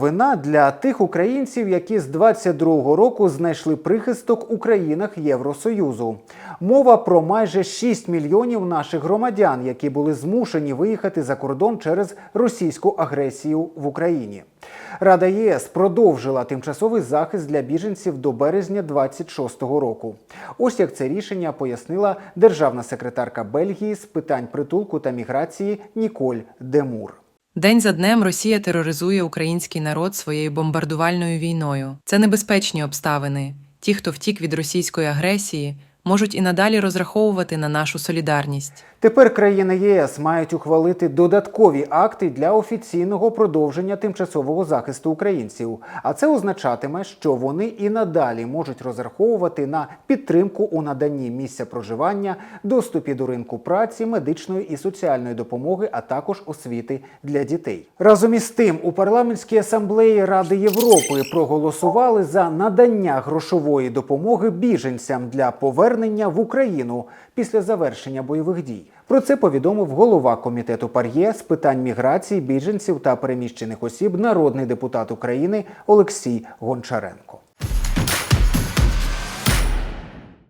новина для тих українців, які з 22-го року знайшли прихисток у країнах Євросоюзу. Мова про майже 6 мільйонів наших громадян, які були змушені виїхати за кордон через російську агресію в Україні. Рада ЄС продовжила тимчасовий захист для біженців до березня 26-го року. Ось як це рішення пояснила державна секретарка Бельгії з питань притулку та міграції Ніколь Демур. День за днем Росія тероризує український народ своєю бомбардувальною війною. Це небезпечні обставини. Ті, хто втік від російської агресії, можуть і надалі розраховувати на нашу солідарність. Тепер країни ЄС мають ухвалити додаткові акти для офіційного продовження тимчасового захисту українців. А це означатиме, що вони і надалі можуть розраховувати на підтримку у наданні місця проживання, доступі до ринку праці, медичної і соціальної допомоги, а також освіти для дітей. Разом із тим, у парламентській асамблеї Ради Європи проголосували за надання грошової допомоги біженцям для повернення в Україну після завершення бойових дій. Про це повідомив голова комітету Пар'є з питань міграції, біженців та переміщених осіб, народний депутат України Олексій Гончаренко.